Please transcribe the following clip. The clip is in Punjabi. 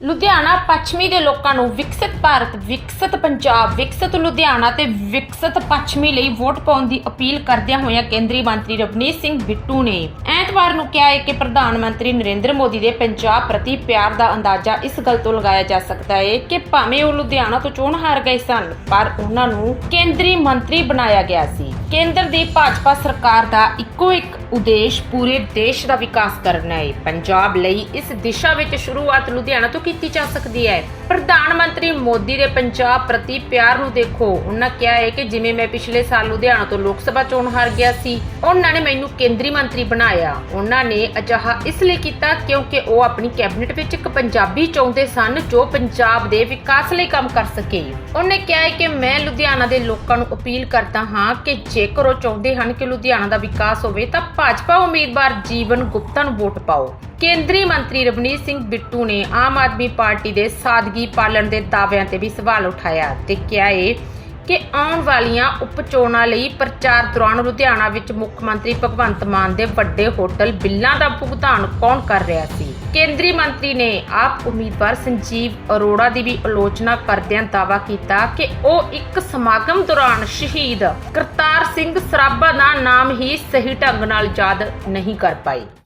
ਲੁਧਿਆਣਾ ਪੱਛਮੀ ਦੇ ਲੋਕਾਂ ਨੂੰ ਵਿਕਸਿਤ ਭਾਰਤ, ਵਿਕਸਿਤ ਪੰਜਾਬ, ਵਿਕਸਿਤ ਲੁਧਿਆਣਾ ਤੇ ਵਿਕਸਿਤ ਪੱਛਮੀ ਲਈ ਵੋਟ ਪਾਉਣ ਦੀ ਅਪੀਲ ਕਰਦਿਆਂ ਹੋਇਆਂ ਕੇਂਦਰੀ ਮੰਤਰੀ ਰਵਨੀਤ ਸਿੰਘ ਬਿੱਟੂ ਨੇ ਐਤਵਾਰ ਨੂੰ ਕਿਹਾ ਹੈ ਕਿ ਪ੍ਰਧਾਨ ਮੰਤਰੀ ਨਰਿੰਦਰ ਮੋਦੀ ਦੇ ਪੰਜਾਬ ਪ੍ਰਤੀ ਪਿਆਰ ਦਾ ਅੰਦਾਜ਼ਾ ਇਸ ਗੱਲ ਤੋਂ ਲਗਾਇਆ ਜਾ ਸਕਦਾ ਹੈ ਕਿ ਭਾਵੇਂ ਉਹ ਲੁਧਿਆਣਾ ਤੋਂ ਚੋਣ ਹਾਰ ਗਏ ਸਨ, ਪਰ ਉਹਨਾਂ ਨੂੰ ਕੇਂਦਰੀ ਮੰਤਰੀ ਬਣਾਇਆ ਗਿਆ ਸੀ। ਕੇਂਦਰ ਦੀ ਭਾਜਪਾ ਸਰਕਾਰ ਦਾ ਇੱਕੋ ਇੱਕ ਉਦੇਸ਼ ਪੂਰੇ ਦੇਸ਼ ਦਾ ਵਿਕਾਸ ਕਰਨਾ ਹੈ ਪੰਜਾਬ ਲਈ ਇਸ ਦਿਸ਼ਾ ਵਿੱਚ ਸ਼ੁਰੂਆਤ ਲੁਧਿਆਣਾ ਤੋਂ ਕੀਤੀ ਜਾ ਸਕਦੀ ਹੈ। ਪ੍ਰਧਾਨ ਮੰਤਰੀ ਮੋਦੀ ਦੇ ਪੰਜਾਬ ਪ੍ਰਤੀ ਪਿਆਰ ਨੂੰ ਦੇਖੋ। ਉਹਨਾਂ ਕਿਹਾ ਹੈ ਕਿ ਜਿਵੇਂ ਮੈਂ ਪਿਛਲੇ ਸਾਲ ਲੁਧਿਆਣਾ ਤੋਂ ਲੋਕ ਸਭਾ ਚੋਣ ਹਾਰ ਗਿਆ ਸੀ, ਉਹਨਾਂ ਨੇ ਮੈਨੂੰ ਕੇਂਦਰੀ ਮੰਤਰੀ ਬਣਾਇਆ। ਉਹਨਾਂ ਨੇ ਅਜਿਹਾ ਇਸ ਲਈ ਕੀਤਾ ਕਿਉਂਕਿ ਉਹ ਆਪਣੀ ਕੈਬਨਿਟ ਵਿੱਚ ਇੱਕ ਪੰਜਾਬੀ ਚਾਹੁੰਦੇ ਸਨ ਜੋ ਪੰਜਾਬ ਦੇ ਵਿਕਾਸ ਲਈ ਕੰਮ ਕਰ ਸਕੇ। ਉਹਨੇ ਕਿਹਾ ਹੈ ਕਿ ਮੈਂ ਲੁਧਿਆਣਾ ਦੇ ਲੋਕਾਂ ਨੂੰ ਅਪੀਲ ਕਰਦਾ ਹਾਂ ਕਿ ਜੇਕਰ ਉਹ ਚਾਹੁੰਦੇ ਹਨ ਕਿ ਲੁਧਿਆਣਾ ਦਾ ਵਿਕਾਸ ਹੋਵੇ ਤਾਂ ਭਾਜਪਾ ਉਮੀਦਵਾਰ ਜੀਵਨ ਗੁਪਤਾ ਨੂੰ ਵੋਟ ਪਾਓ। ਕੇਂਦਰੀ ਮੰਤਰੀ ਰਵਨੀਤ ਸਿੰਘ ਬਿੱਟੂ ਨੇ ਆਮ ਆਦਮੀ ਪਾਰਟੀ ਦੇ ਸਾਦਗੀ ਪਾਲਣ ਦੇ ਦਾਅਵਿਆਂ ਤੇ ਵੀ ਸਵਾਲ ਉਠਾਇਆ ਤੇ ਕਿਹਾ ਏ ਕਿ ਆਉਣ ਵਾਲੀਆਂ ਉਪ ਚੋਣਾਂ ਲਈ ਪ੍ਰਚਾਰ ਦੌਰਾਨ ਲੁਧਿਆਣਾ ਵਿੱਚ ਮੁੱਖ ਮੰਤਰੀ ਭਗਵੰਤ ਮਾਨ ਦੇ ਵੱਡੇ ਹੋਟਲ ਬਿੱਲਾਂ ਦਾ ਭੁਗਤਾਨ ਕੌਣ ਕਰ ਰਿਹਾ ਸੀ? ਕੇਂਦਰੀ ਮੰਤਰੀ ਨੇ ਆਪ ਉਮੀਦਵਾਰ ਸੰਜੀਵ ਅਰੋੜਾ ਦੀ ਵੀ ਆਲੋਚਨਾ ਕਰਦਿਆਂ ਦਾਵਾ ਕੀਤਾ ਕਿ ਉਹ ਇੱਕ ਸਮਾਗਮ ਦੌਰਾਨ ਸ਼ਹੀਦ ਕਰਤਾਰ ਸਿੰਘ ਸਰਾਭਾ ਦਾ ਨਾਮ ਹੀ ਸਹੀ ਢੰਗ ਨਾਲ ਯਾਦ ਨਹੀਂ ਕਰ ਪਾਏ